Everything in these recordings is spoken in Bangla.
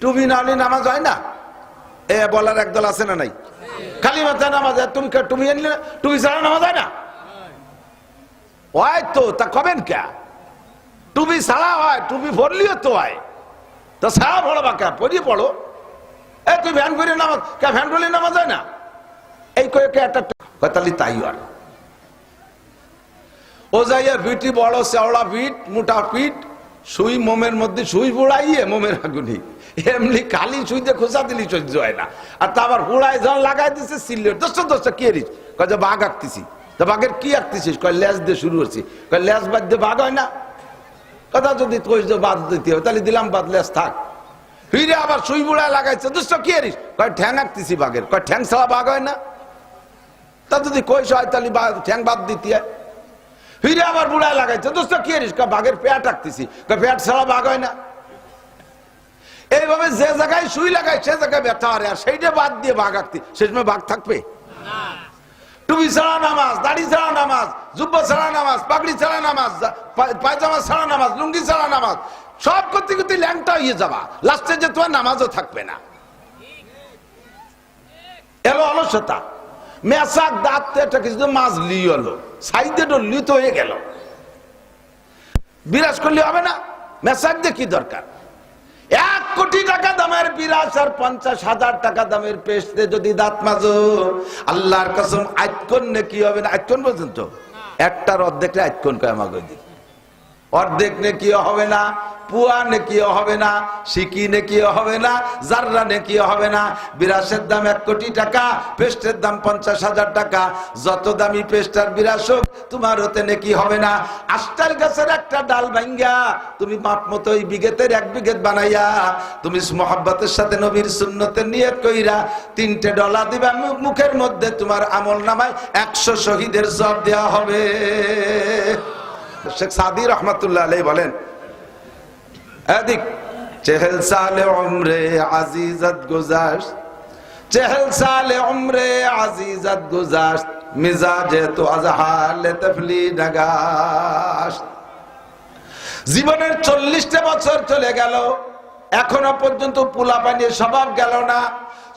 টুপি না হলে নামাজ হয় না? এ বলার একদল আছে না নাই? খালি মাথায় নামাজ হয়, তুমি টুপি আনলে টুপি ছাড়া নামাজ হয় না? হয় তো তা কবেন কে? টুপি ছাড়া হয় টুপি ভরলিও তো হয়। তা ছাড়া পড়ো বা কে? পড়িয়ে পড়ো। এ তুই ভ্যান করে নামাজ কে ভ্যান করলে নামাজ হয় না? এই কয়েকে একটা কথালি তাই আর ও যাইয়া বিটি বড় শেওড়া পিঠ মোটা পিঠ সুই মোমের মধ্যে সুই বুড়াইয়ে মোমের আগুনি। এমনি খালি সুইতে খোসা দিলি সহ্য হয় না। আর তা আবার হুড়ায় যখন লাগাই দিছে সিলেট দোস্ত দোস্ত, কি এরিস? কয় যে বাঘ আঁকতেছি। তা বাঘের কি আঁকতেছিস? কয় লেজ দিয়ে শুরু হচ্ছে কয় লেজ বাদ দিয়ে বাঘ হয় না। কথা যদি কইস বাদ দিতে হবে, তাহলে দিলাম বাদ লেজ থাক। ফিরে আবার সুই বুড়ায় লাগাইছে। দোস্ত, কি এরিস? কয় ঠ্যাং আঁকতেছি বাঘের। কয় ঠ্যাং ছাড়া বাঘ হয় না। তা যদি কইস হয়, তাহলে ঠ্যাং বাদ দিতে হয়। ফিরে আবার বুড়ায় লাগাইছে। দোস্ত, কি এরিস? বাঘের পেট আঁকতেছি। পেট ছাড়া বাঘ হয় না। এইভাবে যে জায়গায় সুই লাগায়, সে জায়গায় ব্যথা হারে। আর সেইটা বাদ দিয়ে বাঘ আঁকতি। সময় বাঘ থাকবে? টুপি ছাড়া নামাজ, দাড়ি ছাড়া নামাজ, জুব্ব ছাড়া নামাজ, পাগড়ি ছাড়া নামাজ পায়জামা ছাড়া নামাজ, লুঙ্গি ছাড়া নামাজ, সব করতে করতে ল্যাংটা হয়ে যাবা। লাস্টে যে তোমার নামাজও থাকবে না। এলো অলসতা। মেসাক দাঁত একটা কিছু মাছ লি হলো সাইডে ডলি তো হয়ে গেল। বিরাজ করলে হবে না? মেসাক দিয়ে কি দরকার? এক কোটি টাকা দামের বিরাজ আর পঞ্চাশ হাজার টাকা দামের পেস্টে যদি দাঁত মাজো আল্লাহর কসম আইকন নে কি হবে না? আইকন পর্যন্ত একটার অর্ধেকটা আইকন কয় আমাকে দিই অর্ধেক নেকিও হবে না, পুয়া নেকিও হবে না, সিকি নেকিও হবে না, জাররা নেকিও হবে না। বিরাসের দাম এক কোটি টাকা, পেস্টের দাম পঞ্চাশ হাজার টাকা। যত দামি পেস্ট আর বিরাস হোক, তোমার হতে নেকি হবে না। আষ্টাল গাছের একটা ডাল ভাঙ্গা, তুমি মাপ মতো ওই বিঘেতের এক বিঘেত বানাইয়া, তুমি মহাব্বতের সাথে নবীর সুন্নতের নিয়ত কইরা, তিনটে ডলা দিবা মুখের মধ্যে, তোমার আমল নামায় একশো শহীদের জব দেওয়া হবে। শেখ সাদি রহমতুল্লাহ আলাই বলেন, এদিক, চেহেল সালে উমরে আজিজত গুজাস চেহেল সালে উমরে আজিজত গুজাস মিজাজে তো আজহাল তফলি নগাস জীবনের চল্লিশটা বছর চলে গেল, এখনও পর্যন্ত পোলা পানির স্বভাব গেল না।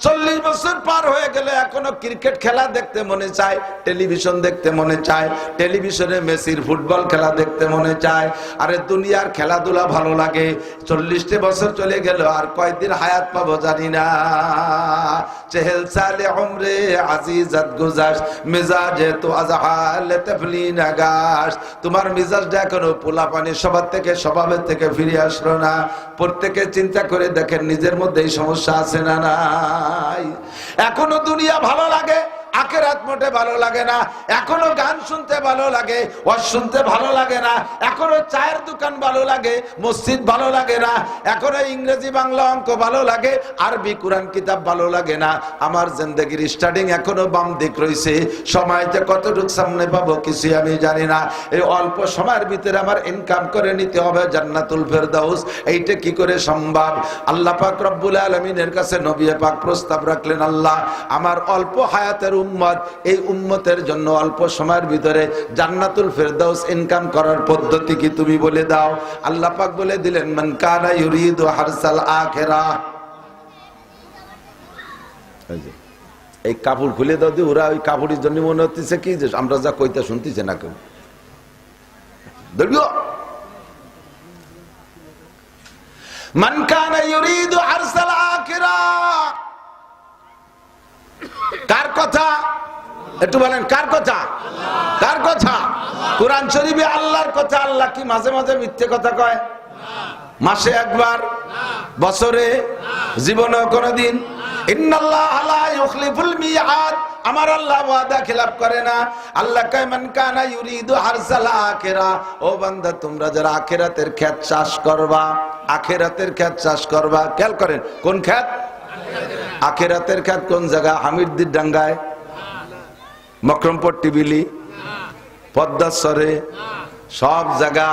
চল্লিশ বছর পার হয়ে গেলে এখনও ক্রিকেট খেলা দেখতে মনে চায়, টেলিভিশন দেখতে মনে চায়, টেলিভিশনে মেসির ফুটবল খেলা দেখতে মনে চায়। আরে দুনিয়ার খেলাধুলা ভালো লাগে, চল্লিশটি বছর চলে গেল, আর কয়দিন হায়াত পাবো জানি না। চেহেল সালে উমরে আজিজাত গুজাস মেজাজে তো আজহাল তফলি নাগাস তোমার মিজাজটা এখনও পোলা পানি সবার থেকে, স্বভাবের থেকে ফিরে আসলো না। প্রত্যেকে চিন্তা করে দেখেন নিজের মধ্যে এই সমস্যা আছে না। নাই। এখনও দুনিয়া ভালো লাগে আখেরাত মোটে ভালো লাগে না, এখনও গান শুনতে ভালো লাগে, ওয়াজ শুনতে ভালো লাগে না, এখনও চায়ের দোকান ভালো লাগে, মসজিদ ভালো লাগে না, এখনও ইংরেজি বাংলা অঙ্ক ভালো লাগে, আরবি কোরআন কিতাব ভালো লাগে না। আমার জিন্দগির স্টার্টিং এখনও বাম দিক রয়েছে সময়তে কতটুকু সামনে পাবো কিছু আমি জানি না। এই অল্প সময়ের ভিতরে আমার ইনকাম করে নিতে হবে জান্নাতুল ফেরদাউস, এইটা কি করে সম্ভব? আল্লাহ পাক রব্বুল আলমিনের কাছে নবী পাক প্রস্তাব রাখলেন, আল্লাহ, আমার অল্প হায়াতের উম্মত, এই উম্মতের জন্য অল্প সময়ের ভিতরে জান্নাতুল ফেরদাউস ইনকাম করার পদ্ধতি কি তুমি বলে দাও? আল্লাহ পাক বলে দিলেন, মান কানা ইউরিদু হারসাল আখিরা। এই কাপড় খুলে দাও দি, ওরা ওই কাপড়ের জন্য মনে হচ্ছে কি যে আমরা যা কইতা শুনতেছে না কেউ। ধরিও মান কানা ইউরিদু হারসাল আখিরা। কার কথা? একটু বলেন, কার কথা? কার কথা? কোরআন শরীফে আল্লাহর কথা আল্লাহ কি মাঝে মাঝে মিথ্যে কথা কয়? মাসে একবার, বছরে জীবনে কোনদিন। আমার আল্লাহ ওয়াদা খিলাফ করে না। আল্লাহ কয়, মান কানা ইউরিদু হারসাল আখিরা। ও বান্দা, তোমরা যারা আখিরাতের ক্ষেত চাষ করবা, আখিরাতের ক্ষেত চাষ করবা, খেয়াল করেন, কোন ক্ষেত আখেরাতের খাত কোন জায়গা? হামিদদির ডাঙ্গায়? মক্রমপুর টিবিলি? পদ্মাশ্বরে? সব জায়গা।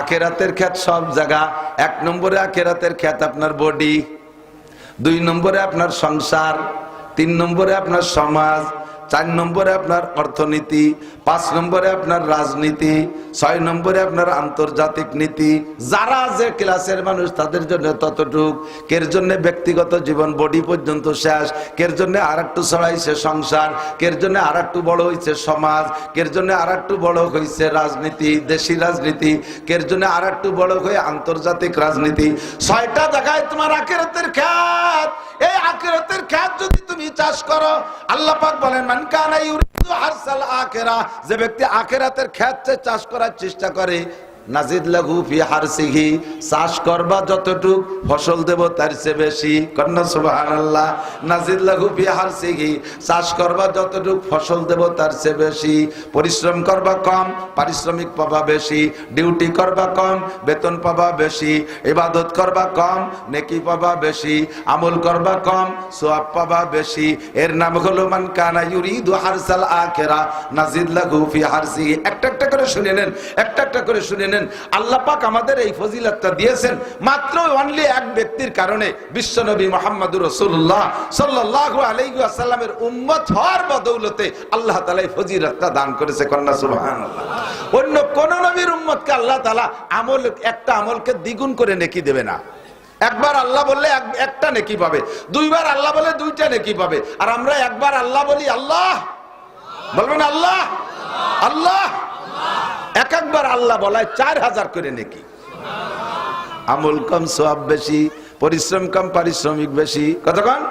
আখেরাতের খ্যাত সব জায়গা। এক নম্বরে আখেরাতের খ্যাত আপনার বডি। দুই নম্বরে আপনার সংসার। তিন নম্বরে আপনার সমাজ। চার নম্বরে আপনার অর্থনীতি, পাঁচ নম্বরে আপনার রাজনীতি, ছয় নম্বরে আপনার আন্তর্জাতিক নীতি। যারা যে ক্লাসের মানুষ, তাদের জন্য ততটুক। কের জন্য ব্যক্তিগত জীবন বডি পর্যন্ত শেষ? কের জন্য আর একটু ছড়াইছে সংসার? কের জন্য আর একটু বড় হয়েছে সমাজ? কের জন্য আর একটু বড় হয়েছে রাজনীতি, দেশি রাজনীতি? কের জন্য আর একটু বড় হয়ে আন্তর্জাতিক রাজনীতি? ছয়টা জায়গায় তোমার আকেরাতের খ্যাত। এই আকেরাতের খ্যাত যদি তুমি চাষ করো, আল্লাহ পাক বলেন, মান কানা ইউরিদু হারসাল আখেরা। যে ব্যক্তি আখেরাতের ক্ষেত্রে চাষ করার চেষ্টা করে নাজিদ লাঘু ফি হারসিহি, চাষ করবা যতটুক, ফসল দেব তার চেয়ে বেশি। কন্যা, সুবহানাল্লাহ, নাজিদ লাঘু ফি হারসিহি, চাষ করবা যতটুক, ফসল দেব তার চেয়ে বেশি। পরিশ্রম করবা কম, পারিশ্রমিক পাবা বেশি। ডিউটি করবা কম, বেতন পাবা বেশি। ইবাদত করবা কম, নেকি পাবা বেশি। আমল করবা কম, সোয়াব পাবা বেশি। এর নাম হলো, মান কানা ইউরিদু হারসাল আখিরা। নাজিদ লাঘু ফি হারসিহি। একটা একটা করে শুনে নেন একটা একটা করে শুনে নেন। আল্লাহ পাক আমাদের এই ফজিলতটা দিয়েছেন। মাত্র অনলি এক ব্যক্তির কারণে বিশ্বনবী মোহাম্মদুর রাসূলুল্লাহ সাল্লাল্লাহু আলাইহি ওয়াসাল্লামের উম্মত হওয়ার বদৌলতে আল্লাহ তাআলা এই ফজিলতটা দান করেছে কন্যা সুবহানাল্লাহ। অন্য কোন নবীর উম্মতকে আল্লাহ তাআলা আমল, একটা আমলকে দ্বিগুণ করে নেকি দেবে না। একবার আল্লাহ বললে একটা নেকি পাবে। দুইবার আল্লাহ বলে দুইটা নেকি পাবে। আর আমরা একবার আল্লাহ বলি, আল্লাহ! বলবেন আল্লাহ! আল্লাহ! এক একবার আল্লাহ বলায় চার হাজার করে নেকি। আমল কম সব বেশি, পরিশ্রম কম, পারিশ্রমিক বেশি। কতক্ষণ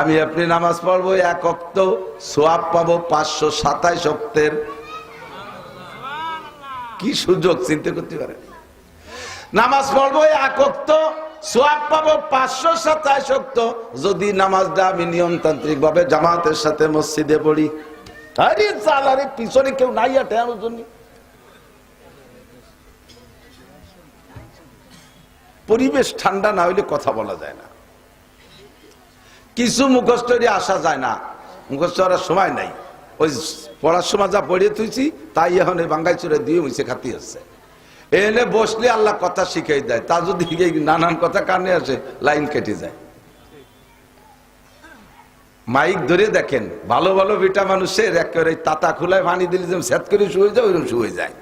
আমি আপনি নামাজ পড়ব, এক অক্ত সোয়াব পাবো পাঁচশো সাতাইশ অক্তের কি সুযোগ, চিন্তা করতে পারে নামাজ পড়ব, এক অক্ত সোয়াব পাবো পাঁচশো সাতাইশ অক্ত যদি নামাজটা আমি নিয়মতান্ত্রিক ভাবে জামাতের সাথে মসজিদে পড়ি। আরে চাল আরে পিছনে কেউ নাই আটে আমার জন্য। পরিবেশ ঠান্ডা না হইলে কথা বলা যায় না। কিছু মুখস্থরে আসা যায় না। মুখস্থ করার সময় নাই। ওই পড়ার সময় যা পড়িয়ে তুইছি তাই এখন এই বাঙ্গাই চুরে দিয়ে মুছে খাতি হচ্ছে। এনে বসলে আল্লাহ কথা শিখাই দেয়। তা যদি নানান কথা কানে আসে, লাইন কেটে যায়। মাইক ধরে দেখেন, ভালো ভালো বেটা মানুষের একেবারে তাতা খুলায় পানি দিলে যেমন সেট করে শুয়ে যায়, ওইরকম শুয়ে যায়।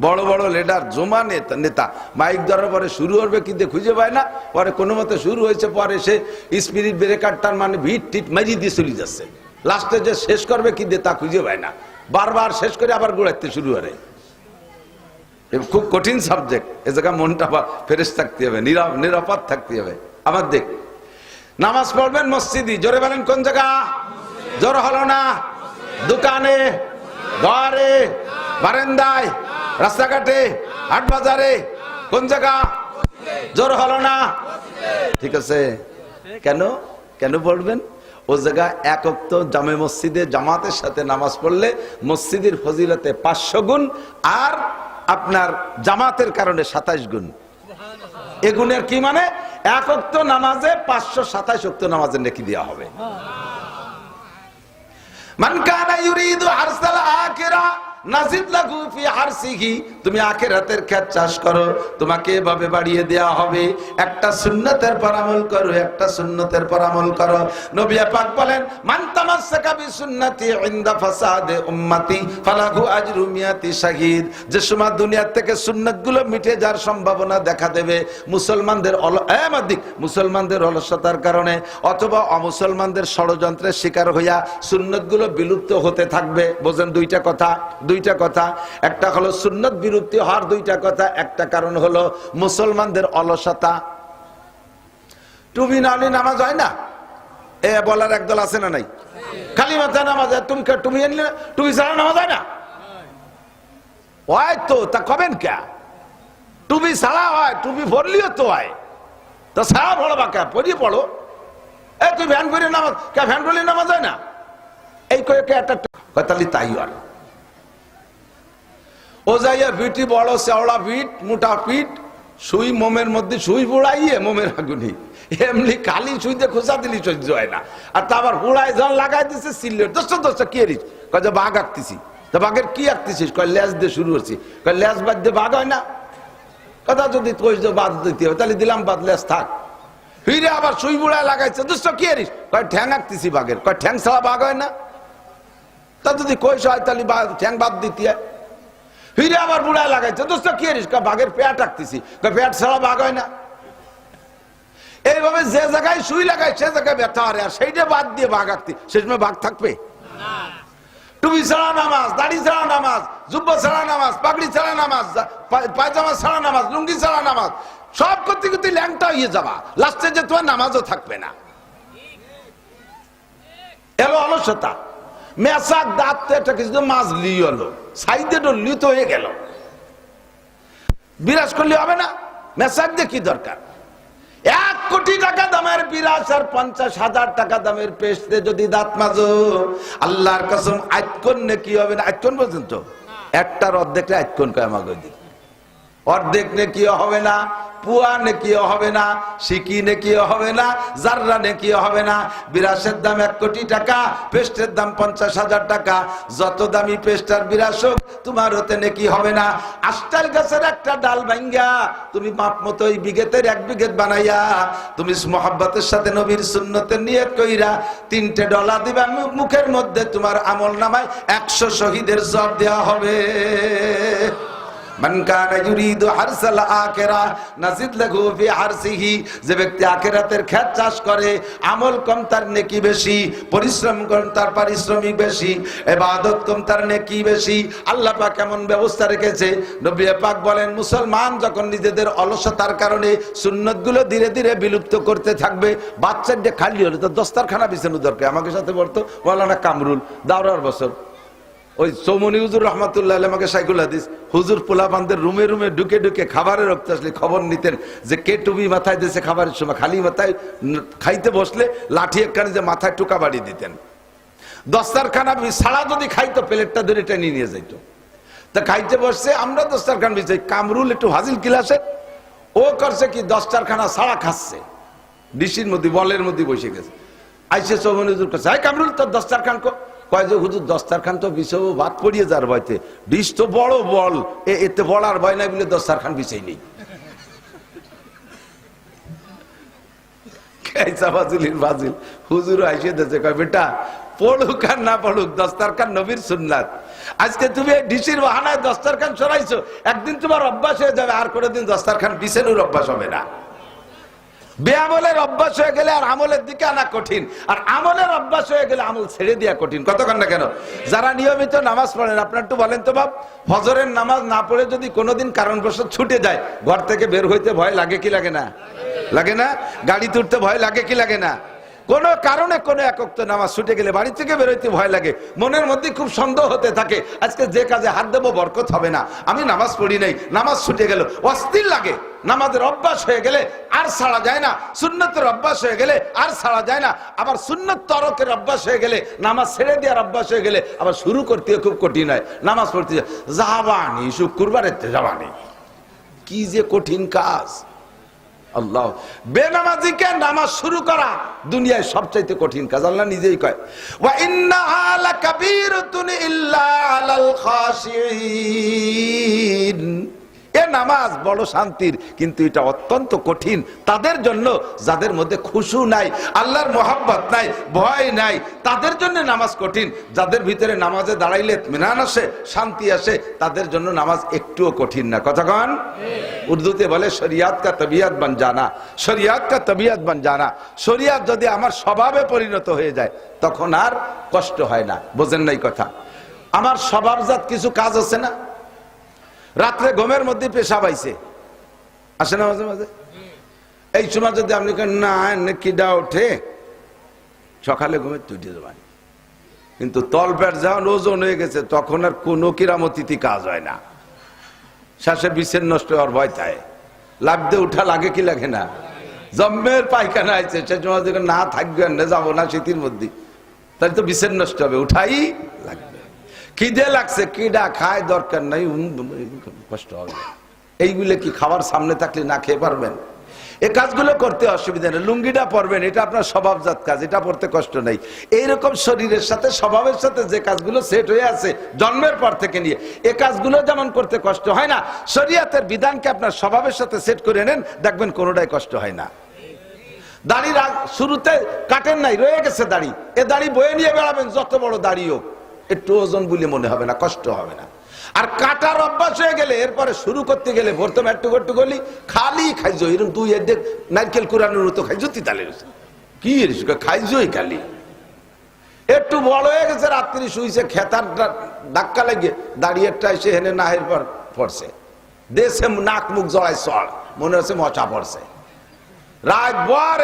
বড় বড় লিডার জমা নেতা নেতা। মাইক ধরার পরে শুরু হবে কিন্তু খুঁজে পায় না। পরে কোনো মতে শুরু হয়েছে, পরে সে স্পিরিট ব্রেকারটার মানে ভিট টিট মেরি দিয়ে চলে যাচ্ছে। লাস্টে যে শেষ করবে কিন্তু তা খুঁজে পায় না। বারবার শেষ করে আবার গোড়াইতে শুরু করে। খুব কঠিন সাবজেক্ট এ জায়গা মনটা ফেরেস থাকতে হবে, নিরা- নিরাপদ থাকতে হবে। আমার দেখ, নামাজ পড়বেন মসজিদি, জোরে বলেন কোন জায়গা? জোর হলো না? দোকানে? ঘরে? বারান্দায়? রাস্তাঘাটে হাট বাজারে কোন জায়গা? জোর হলো না? ঠিক আছে। কেন? কেন পড়বেন? ও জায়গা একক্ত জামে মসজিদে জামাতের সাথে নামাজ পড়লে মসজিদের ফজিলতে পাঁচশো গুণ আর আপনার জামাতের কারণে সাতাইশ গুণ। এগুনের কি মানে? এক অক্ত নামাজে পাঁচশো সাতাইশ অক্ত নামাজে নেকি দেওয়া হবে। মান কানা ইউরিদু হারসাল আখিরা যে সময় থেকে মিটে যাওয়ার সম্ভাবনা দেখা দেবে, মুসলমানদের মুসলমানদের অলসতার কারণে, অথবা অমুসলমানদের ষড়যন্ত্রের শিকার হইয়া সুন্নতগুলো বিলুপ্ত হতে থাকবে। বোঝেন দুইটা কথা। দুইটা কথা। একটা হলো সুন্নত বিলুপ্তি হওয়ার দুইটা কথা, একটা কারণ হলো মুসলমানদের অলসতা। টুবি নালি নামাজ হয় না? এ বলার একদল আছে না নাই? খালি মাথায় নামাজ হয়। তুমি তুমি এনলে টুবি ছাড়া নামাজ হয় না? হয় তো, তা কবেন কে? টুবি ছাড়া হয় টুবি ভরলিও তো হয়। তো ছাড়া পড়ো বা কে? পড়িয়ে পড়ো। এ, তুই ভ্যান করে নামাজ কে, ভ্যান করলে নামাজ হয় না? এই করে একটা তাহলে তাই আর ও যাইয়া বিটি, বড় শেওড়া পিঠ মোটা পিঠ সুই মোমের মধ্যে সুই বুড়াইয়ে মোমের আগুনি। এমনি খালি সুইতে খোসা দিলি সহ্য হয় না। আর তা আবার হুড়ায় জল লাগাই দিছে সিলেট দোস্ত দোস্ত, কি এরিস? কয় যে বাঘ আঁকতেছি। তা বাঘের কি আঁকতেছিস? কয় ল্যাস দিয়ে শুরু করছি। কয় ল্যাস বাদ দিয়ে বাঘ হয় না। কথা যদি কইস বাদ দিতে হবে, তাহলে দিলাম বাদ ল্যাস থাক। হিরে আবার সুই বুড়ায় লাগাইছে। দোস্ত, কি এরিস? কয় ঠ্যাং আঁকতেছি বাঘের। কয় ঠ্যাং ছাড়া বাঘ হয় না। তা যদি কই তাহলে বা ঠ্যাং বাদ দিতে হয়। হিরে আবার বুড়ায় লাগাইছে। দোস্ত, কি বাঘের পেয়া টাকতেছি। পেট ছাড়া বাঘ হয় না। এইভাবে যে জায়গায় সুই লাগায়, সে জায়গায় ব্যথা হারে। আর সেইটা বাদ দিয়ে বাঘ আঁকতি। সময় বাঘ থাকবে? টুপি ছাড়া নামাজ, দাড়ি ছাড়া নামাজ, জুব্বা ছাড়া নামাজ, পাগড়ি ছাড়া নামাজ পায়জামা ছাড়া নামাজ, লুঙ্গি ছাড়া নামাজ, সব করতে করতে ল্যাংটা হয়ে যাবা। লাস্টে যে তোমার নামাজও থাকবে না। এলো অলসতা। মেসাক দাঁততে একটা কিছু মাছ লিয়ে হলো সাইডে ডলি তো হয়ে গেল। বিরাজ করলে হবে না? মেসাক দিয়ে কি দরকার? এক কোটি টাকা দামের বিরাজ আর পঞ্চাশ হাজার টাকা দামের পেস্টে যদি দাঁত মাজো আল্লাহর কসম আইকন নে কি হবে না? আটকন পর্যন্ত একটার অর্ধেকটা আটকন কয় আমাকে অর্ধেক নেকিও হবে না পুয়া নেকিও হবে না সিকি নেকিও হবে না জাররা নেকিও হবে না। বিরাসের দাম এক কোটি টাকা পেস্টের দাম পঞ্চাশ হাজার টাকা। যত দামি পেস্ট আর বিরাস হোক, তোমার হতে নেকি হবে না। আষ্টাল গাছের একটা ডাল ভাঙ্গা তুমি মাপ মতো ওই বিঘেতের এক বিঘেত বানাইয়া তুমি মোহাব্বতের সাথে নবীর সুন্নতের নিয়ত কইরা তিনটে ডলা দিবা মুখের মধ্যে তোমার আমল নামায় একশো শহীদের জব দেওয়া হবে। মান কানা ইউরিদু হারসাল আখিরা, নাজিদ লাহু ফি হারসিহি, যে ব্যক্তি আখিরাতের ক্ষেত চাষ করে, আমল কম তার নেকি বেশি, পরিশ্রম কম তার পারিশ্রমিক বেশি, ইবাদত কম তার নেকি বেশি। আল্লাহ পাক কেমন ব্যবস্থা রেখেছে। নবী পাক বলেন, মুসলমান যখন নিজেদের অলসতার কারণে সুন্নতগুলো ধীরে ধীরে বিলুপ্ত করতে থাকবে, বাচ্চার যে খালি হলো, তো দস্তারখানা বিছানো দরকার। আমাকে সাথে বলতো বলানা কামরুল, দাওরার বছর। ওই সৌমনি হুজুর রহমতুল্লাহ আমাকে সাইকুল হাদিস। হুজুর পোলাপানদের রুমে রুমে ঢুকে ঢুকে খাবারের রক্ত আসলে খবর নিতেন যে কে টুবি মাথায় দিয়েছে খাবারের সময়। খালি মাথায় খাইতে বসলে লাঠি একখানে যে মাথায় টুকা বাড়ি দিতেন। দস্তারখানা ছাড়া যদি খাইতো, প্লেটটা ধরে টেনে নিয়ে যাইতো। তা খাইতে বসছে, আমরা দস্তারখান বিছাই কামরুল একটু হাজিল কিলাসে। ও করছে কি, দস্তারখানা ছাড়া খাচ্ছে। ডিসির মধ্যে, বলের মধ্যে বসে গেছে। আইসে চৌমনি হুজুর কাছে হাই কামরুল, তোর দস্তারখান কো কয় যে, হুজুর, দস্তারখান তো বিষয় ভাত পড়িয়ে যার ভয়তে। ডিশ তো বড় বল এতে বলার ভয় নাই বলে দস্তারখান বিছাই নেই। বাজিল আর না পড়ুক আজকে তুমি ডিসির বাহানায় দস্তারখান সরাইছো একদিন তোমার অভ্যাস হয়ে যাবে, আর কোনোদিন দস্তারখান বিছেনুর অভ্যাস হবে না। বেআমলের অভ্যাস হয়ে গেলে আর আমলের দিকে আনা কঠিন। আর আমলের অভ্যাস হয়ে গেলে আমল ছেড়ে দেওয়া কঠিন। কতক্ষণ না কেন? যারা নিয়মিত নামাজ পড়েন, আপনার একটু বলেন তো বাপ, ফজরের নামাজ না পড়ে যদি কোনোদিন কারণবশত ছুটে যায়, ঘর থেকে বের হইতে ভয় লাগে কি লাগে না? লাগে না? গাড়ি তুলতে ভয় লাগে কি লাগে না? কোন কারণে কোনো একক তো নামাজ ছুটে গেলে বাড়ি থেকে বেরোইতে ভয় লাগে। মনের মধ্যে খুব সন্দেহ হতে থাকে, আজকে যে কাজে হাত দেবো বরকত হবে না। আমি নামাজ পড়ি নাই, নামাজ ছুটে গেল, অস্থির লাগে। নামাজের অভ্যাস হয়ে গেলে আর ছাড়া যায় না, সুন্নতের অভ্যাস হয়ে গেলে আর ছাড়া যায় না, আবার সুন্নত তরকের অভ্যাস হয়ে গেলে, নামাজ ছেড়ে দেওয়ার অভ্যাস হয়ে গেলে আবার শুরু করতে খুব কঠিন হয়। নামাজ পড়তে যাবানি, শুক্রবারের যাবানি। কি যে কঠিন কাজ। আল্লাহ। বেনামাজিকে নামাজ শুরু করা দুনিয়ায় সবচাইতে কঠিন কাজ, আল্লাহ নিজেই কয়, ওয়া ইন্নাহা লাকাবীরাতুন ইল্লা আলাল খাশিঈন। এ নামাজ, বড় শান্তির। কিন্তু এটা অত্যন্ত কঠিন। তাদের জন্য যাদের মধ্যে খুশু নাই, আল্লাহর মোহাব্বত নাই, ভয় নাই, তাদের জন্য নামাজ কঠিন। যাদের ভিতরে নামাজে দাঁড়াইলে মেনান আসে, শান্তি আসে, তাদের জন্য নামাজ একটুও কঠিন না। কতক্ষণ উর্দুতে বলে, শরিয়াত কা তবিয়াত বান জানা। শরিয়াত কা তবিয়াত বান জানা। শরিয়াত যদি আমার স্বভাবে পরিণত হয়ে যায়, তখন আর কষ্ট হয় না। বোঝেন নাই কথা। আমার স্বভাবজাত কিছু কাজ আছে না? রাত্রে ঘুমের মধ্যে পেশাব আইছে। আসে না মাঝে মাঝে? এই সময় যদি আপনি না কিডা ওঠে সকালে ঘুমের তুটে যাবেন কিন্তু তলপেট যখন ওজন হয়ে গেছে, তখন আর কোনো কিরামতিথি কাজ হয় না। শ্বাসে বিষের নষ্ট হওয়ার ভয় থাকে লাভ দিয়ে উঠা লাগে কি লাগে না? জম্মের পায়খানা আছে সে সময় না থাকবে না যাব না শীতের মধ্যে। তাহলে তো বিষের নষ্ট হবে, উঠাই লাগবে। খিদে লাগছে, কিডা খায় দরকার নাই কষ্ট হবে। এইগুলো কি খাবার সামনে থাকলে না খেয়ে পারবেন? এ কাজগুলো করতে অসুবিধা নেই, লুঙ্গিটা পরবেন, এটা আপনার স্বভাবজাত কাজ, এটা পড়তে কষ্ট নেই। এইরকম শরীরের সাথে, স্বভাবের সাথে যে কাজগুলো সেট হয়ে আছে, জন্মের পর থেকে নিয়ে, এ কাজগুলো যেমন করতে কষ্ট হয় না, শরীয়তের বিধানকে আপনার স্বভাবের সাথে সেট করে নেন, দেখবেন কোনোটাই কষ্ট হয় না। আগ- শুরুতে কাটেন নাই, রয়ে গেছে দাড়ি। এ দাড়ি বয়ে নিয়ে বেড়াবেন, যত বড় দাড়ি হোক। একটু ওজন বলে মনে হবে না, কষ্ট হবে না। আর কাটার অভ্যাস হয়ে গেলে এরপরে শুরু করতে গেলে প্রথমে একটু একটু করলি খালি খাইছো এরকম দুই এদের নারকেল কুরানোর মতো খাইছো তিতালে কি খাইছোই খালি। একটু বড় হয়ে গেছে, রাত্রি শুইছে, খেতার ধাক্কা লাগিয়ে দাঁড়িয়ে একটা এসে হেনে নাহের পর পড়ছে। দেশে নাক মুখ জড়াই চড় মনে হচ্ছে মশা পড়ছে। রাত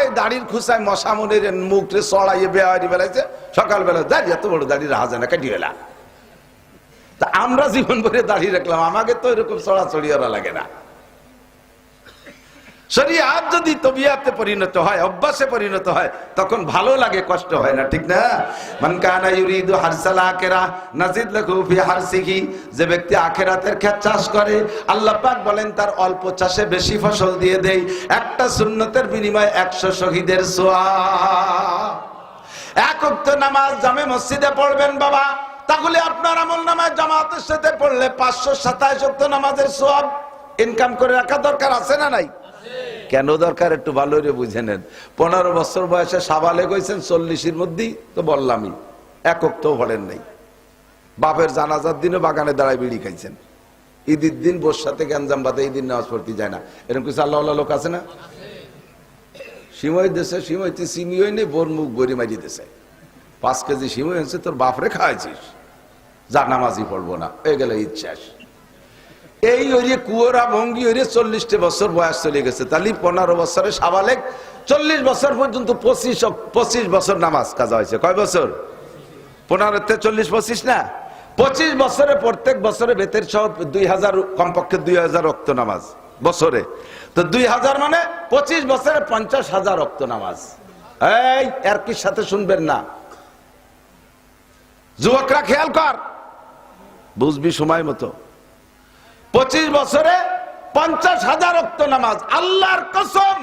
এই দাড়ির খুসায় মশা মনের মুখে সড়াইয়ে বেহারি বেলাইছে সকালবেলা দাঁড়ি, এত বড় দাড়ি রাজা না কাটিয়ে তা আমরা জীবন ভরে দাঁড়িয়ে রাখলাম, আমাকে তো এরকম সড়া ওরা লাগে না। শরিয়াত যদি তবিয়াতে পরিণত হয়, অভ্যাসে পরিণত হয়, তখন ভালো লাগে, কষ্ট হয় না, ঠিক না? মান কানা ইউরিদু হারসাল আখিরা, নাজিদ লাহু ফি হারসিহি, যে ব্যক্তি আখিরাতের ক্ষেত চাষ করে, আল্লাহ পাক বলেন তার অল্প চাষে বেশি ফসল দিয়ে দেই, একটা সুন্নতের বিনিময়ে 100 শহীদের সওয়াব এক ওয়াক্ত নামাজ জামে মসজিদে পড়বেন বাবা, তাহলে আপনার আমল নামায় জামাতের সাথে পড়লে পাঁচশো সাতাশ ওয়াক্ত নামাজের সওয়াব ইনকাম করে রাখা দরকার আছে না নাই? কেন দরকার? একটু ভালো বুঝে নেন। পনেরো বছর বয়সে সাবালে গেছেন চল্লিশের মধ্যেই তো বললামই। একক তো ভরেন নাই। বাপের জানাজার দিনে বাগানে দাঁড়ায় বিড়ি খাইছেন। ঈদের দিন বোর সাথে গ্যাঞ্জাম বাদে দিন নামাজ পড়তে যায় না। এরকম কিছু আল্লাহ লোক আছে না? সিমই দেশে সিমইতে সিমিও নেই বোর মুখ গড়ি মারি দেশে। পাঁচ কেজি সিমই হয়েছে তোর বাপরে খাওয়াইছিস। যা নামাজই পড়ব না, হয়ে গেল ইচ্ছাস এই ওইরে কুয়োরা ভঙ্গি ওইরে চল্লিশটা বছর বয়স চলে গেছে। তাহলে পনেরো বছরে সাবালেক, চল্লিশ বছর পর্যন্ত পঁচিশ পঁচিশ বছর নামাজ কাজা হয়েছে। কয় বছর? পনেরো থেকে চল্লিশ পঁচিশ না? পঁচিশ বছরে প্রত্যেক বছরে বেতের সহ দুই হাজার, কমপক্ষে দুই হাজার রক্ত নামাজ বছরে। তো দুই হাজার মানে পঁচিশ বছরে পঞ্চাশ হাজার রক্ত নামাজ। এই আর কি সাথে শুনবেন না? যুবকরা খেয়াল কর। বুঝবি সময় মতো। পঁচিশ বছরে পঞ্চাশ হাজার অক্ত নামাজ। আল্লাহর কসম,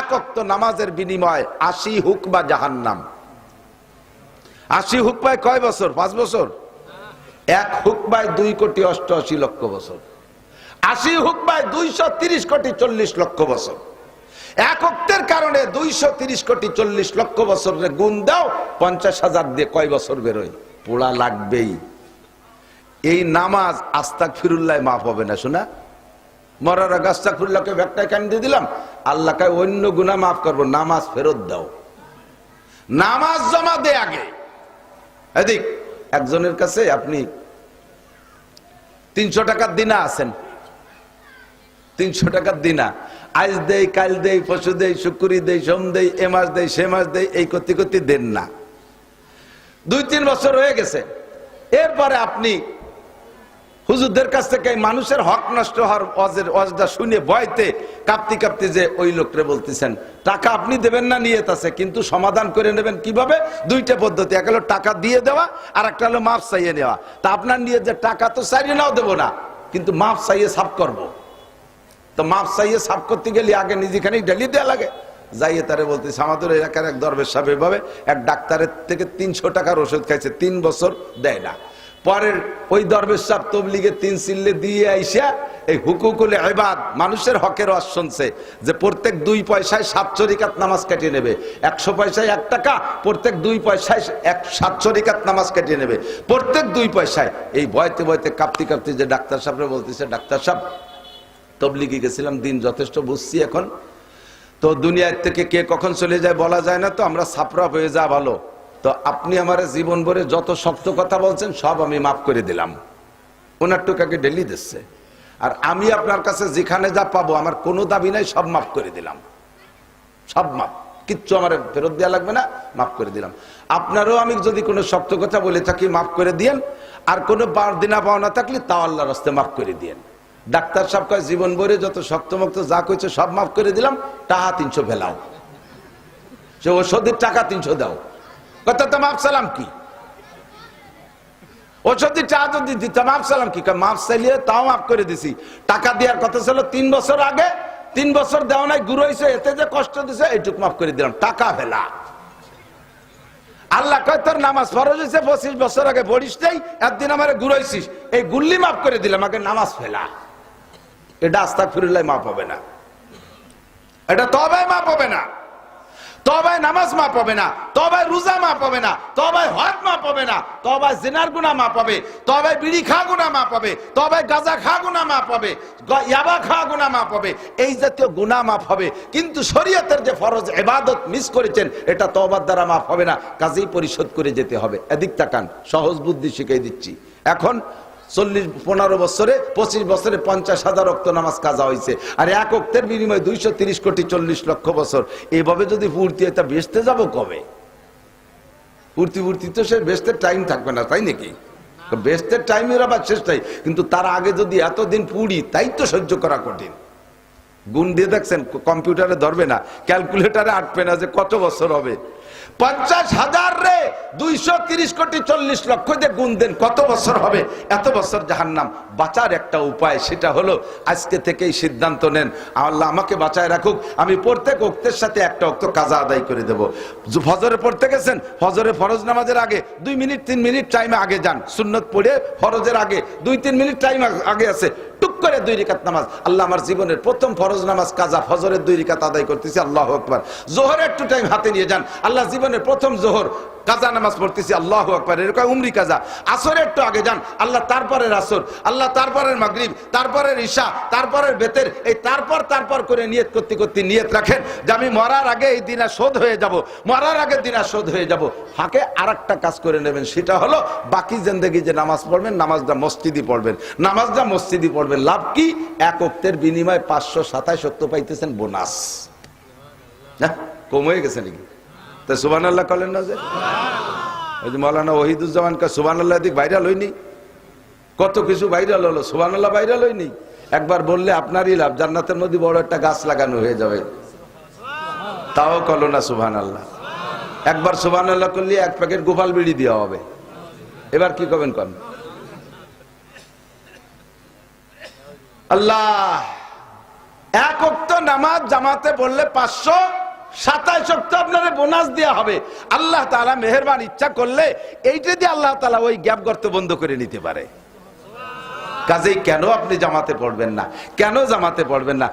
এক অক্ত নামাজের বিনিময় আশি হুক বা জাহান্নাম। আশি হুক পায় কয় বছর? পাঁচ বছর? এক হুক বাই দুই কোটি অষ্টআশি লক্ষ বছর। আশি হুক বাই দুইশো তিরিশ কোটি চল্লিশ লক্ষ বছর। এক অক্তের কারণে দুইশো তিরিশ কোটি চল্লিশ লক্ষ বছর গুণ দাও, পঞ্চাশ হাজার দিয়ে কয় বছর বেরোয়? পোড়া লাগবেই। এই নামাজ আস্তাক ফিরুল্লাহ মাফ হবে না, শোনা। মরার আগে আস্তাক ফিরুল্লাহকে ব্যাগটায় কান দিয়ে দিলাম। আল্লাহকে অন্য গুণা মাফ করব, নামাজ ফেরত দাও। নামাজ জমা দে আগে। এদিক, একজনের কাছে আপনি তিনশো টাকার দিনা আছেন। তিনশো টাকার দিনা। আজ দেই, কাল দেই পশু দেই, শুকুরি দেই, সোম দেই, এ মাস দেই, সে মাস দেই, এই করতে করতে দেন না। দুই, তিন বছর হয়ে গেছে। এরপরে আপনি হুজুরদের কাছ থেকে মানুষের হক নষ্ট হওয়ার অজের অজটা শুনে ভয়তে কাঁপতি কাঁপতি যে ওই লোকরে বলতেছেন, টাকা আপনি দেবেন না নিয়ে আছে, কিন্তু সমাধান করে নেবেন কীভাবে? দুইটা পদ্ধতি, এক হলো টাকা দিয়ে দেওয়া, আর একটা হলো মাপ চাইয়ে নেওয়া। তা আপনার নিয়ে যে টাকা তো চাইয়ে নাও দেবো না, কিন্তু মাপ চাইয়ে সাফ করব। তো মাপ চাইয়ে সাফ করতে গেলে আগে নিজেখানেই ডেলি দেওয়া লাগে। যাইয়ে তারে বলতেছে, আমাদের এলাকার এক দরবেশ সাহেব এভাবে এক ডাক্তারের থেকে তিনশো টাকার ওষুধ খাইছে, তিন বছর দেয় না। পরের ওই দরবেশ সাহেব তবলিগে তিন সিল্লে দিয়ে আইসা এই হুকুকুল এবাদ মানুষের হকের ওয়াজ শুনছে যে প্রত্যেক দুই পয়সায় সাতশো রিকাত নামাজ কাটিয়ে নেবে। একশো পয়সায় এক টাকা, প্রত্যেক দুই পয়সায় এক সাতশো রিকাত নামাজ কাটিয়ে নেবে। প্রত্যেক দুই পয়সায়, এই বয়তে বয়তে কাঁপতে কাঁপতে যে ডাক্তার সাহেবরা বলতেছে, ডাক্তার সাহেব, তবলিগে গেছিলাম, দিন যথেষ্ট বুঝছি এখন। তো দুনিয়ার থেকে কে কখন চলে যায় বলা যায় না তো, আমরা সাপরা হয়ে যা ভালো। তো আপনি আমার জীবন ভরে যত শক্ত কথা বলছেন, সব আমি মাফ করে দিলাম। ওনার টুকাকে ডেলি দিচ্ছে। আর আমি আপনার কাছে যেখানে যা পাবো, আমার কোনো দাবি নাই, সব মাফ করে দিলাম। সব মাপ কিচ্ছু আমার ফেরত দেওয়া লাগবে না, মাফ করে দিলাম। আপনারও আমি যদি কোনো শক্ত কথা বলে থাকি, মাফ করে দিয়েন। আর কোনো দিনা পাওনা থাকলে, তাও আল্লাহর রাস্তে মাফ করে দিয়েন। ডাক্তার সাহেব কয়, জীবন ভরে যত শক্তমক্ত যা কইছে, সব মাফ করে দিলাম, টাকা তিনশো ফেলাও। সে ওষুধের টাকা তিনশো দাও। কথা তো মাফ সালাম কি টাকা যদি দিতে মাফ সালাম কি মাফ চাইলে তাও মাফ করে দিছি টাকা দেওয়ার কথা ছিল তিন বছর আগে তিন বছর দেওয়া নাই গুরু হয়েছে এতে যে কষ্ট দিছে এইটুকু মাফ করে দিলাম টাকা ফেলা আল্লাহ কয় তোর নামাজ ফরজ হয়েছে পঁচিশ বছর আগে পড়িস নাই একদিন আমার ঘুরাইছিস এই গুল্লি মাফ করে দিলাম, আগে নামাজ ফেলা। এটা আস্তাক ফিরুল্লাহ মাফ হবে না। এটা তবে মাফ হবে না। তবায় নামাজ মা পাবে না, তবায় রোজা মা পাবে না, তবায় হজ মা পাবে না, তবায় জিনার গুণা মা পাবে, তবায় বিড়ি খা গুণা মা পাবে, তবায় গাজা খা গুণা মা পাবে ইয়াবা খা গুণা মা পাবে, এই জাতীয় গুণা মাফ হবে কিন্তু শরীয়তের যে ফরজ এবাদত মিস করেছেন, এটা তবার দ্বারা মাফ হবে না, কাজেই পরিশোধ করে যেতে হবে। এদিক তাকান, সহজ বুদ্ধি শিখিয়ে দিচ্ছি। এখন চল্লিশ, পনেরো বছরে, পঁচিশ বছরে পঞ্চাশ হাজার অক্ত নামাজ কাজা হয়েছে আর এক অক্তের বিনিময়ে দুইশো তিরিশ কোটি চল্লিশ লক্ষ বছর। এইভাবে যদি পূর্তি হয়, তা বেচতে যাব কবে? পূর্তি পূর্তি তো সে বেচতে টাইম থাকবে না, তাই নাকি? বেচতে টাইমের আবার শেষটাই কিন্তু তার আগে যদি এতদিন পুড়ি, তাই তো সহ্য করা কঠিন। গুণ দিয়ে দেখছেন, কম্পিউটারে ধরবে না, ক্যালকুলেটারে আটবে না যে কত বছর হবে। পঞ্চাশ হাজার রে, দুইশো তিরিশ কোটি চল্লিশ লক্ষ দিয়ে গুণ দেন, কত বছর হবে? এত বছর জাহান্নাম। বাঁচার একটা উপায় সেটা হলো আজকে থেকেই সিদ্ধান্ত নেন। আল্লাহ আমাকে বাঁচায় রাখুক, আমি প্রত্যেক অক্তের সাথে একটা অক্ত কাজা আদায় করে দেব। ফজরে পড়তে গেছেন, ফজরে ফরজ নামাজের আগে, দুই মিনিট, তিন মিনিট টাইমে আগে যান। সুন্নত পড়ে ফরজের আগে, দুই, তিন মিনিট টাইম আগে আছে। টুক করে দুই রিকাত নামাজ। আল্লাহ আমার জীবনের প্রথম ফরজ নামাজ কাজা, ফজরের দুই রিকাত আদায় করতেছি, আল্লাহ আকবার। জোহরের টু টাইম হাতে নিয়ে যান। আল্লাহ জীবনের প্রথম জোহর কাজা নামাজ পড়তেছি, আল্লাহ আকবার। এরকম উমরি কাজা। আসরে একটু আগে যান, আল্লাহ তারপরের আসর, আল্লাহ তারপরের মাগরিব, তারপরের ঈশা, তারপরের বেতের, এই তারপর তারপর করে নিয়ত করতে করতে নিয়ত রাখেন যে আমি মরার আগে এই দিনা শোধ হয়ে যাব, মরার আগে দিনা শোধ হয়ে যাব। ফাঁকে আর কাজ করে নেবেন, সেটা হলো বাকি জিন্দগি যে নামাজ পড়বেন, নামাজটা মসজিদি পড়বেন। নামাজটা মসজিদি পড়বেন, লাভ কি? এক অক্তের বিনিময়ে পাঁচশো সাতাশ অক্ত পাইতেছেন, বোনাস। হ্যাঁ কম হয়ে গেছে নাকি? তা সুবান আল্লাহ কলেন না যে? ওই যে মৌলানা ওহিদুজ্জামান কা সুবান আল্লাহ দিক ভাইরাল হয়নি? কত কিছু ভাইরাল হলো সুবান আল্লাহ ভাইরাল হয়নি? একবার বললে আপনারই লাভ, জান্নাতের মধ্যে বড় একটা গাছ লাগানো হয়ে যাবে। তাও কলো না সুবহান আল্লাহ একবার সুবহান আল্লাহ করলে এক প্যাকেট গোপাল বিড়ি দেওয়া হবে। এবার কি করবেন কন? আল্লাহ, এক নামাজ জামাতে বললে পাঁচশো সাতাইশ অক্ত আপনার বোনাস দেওয়া হবে। আল্লাহ তালা মেহরবান ইচ্ছা করলে এইটা দিয়ে আল্লাহ তালা ওই গ্যাপ গর্ত বন্ধ করে নিতে পারে। কাজেই কেন আপনি জামাতে পড়বেন না? কেন জামাতে পড়বেন না?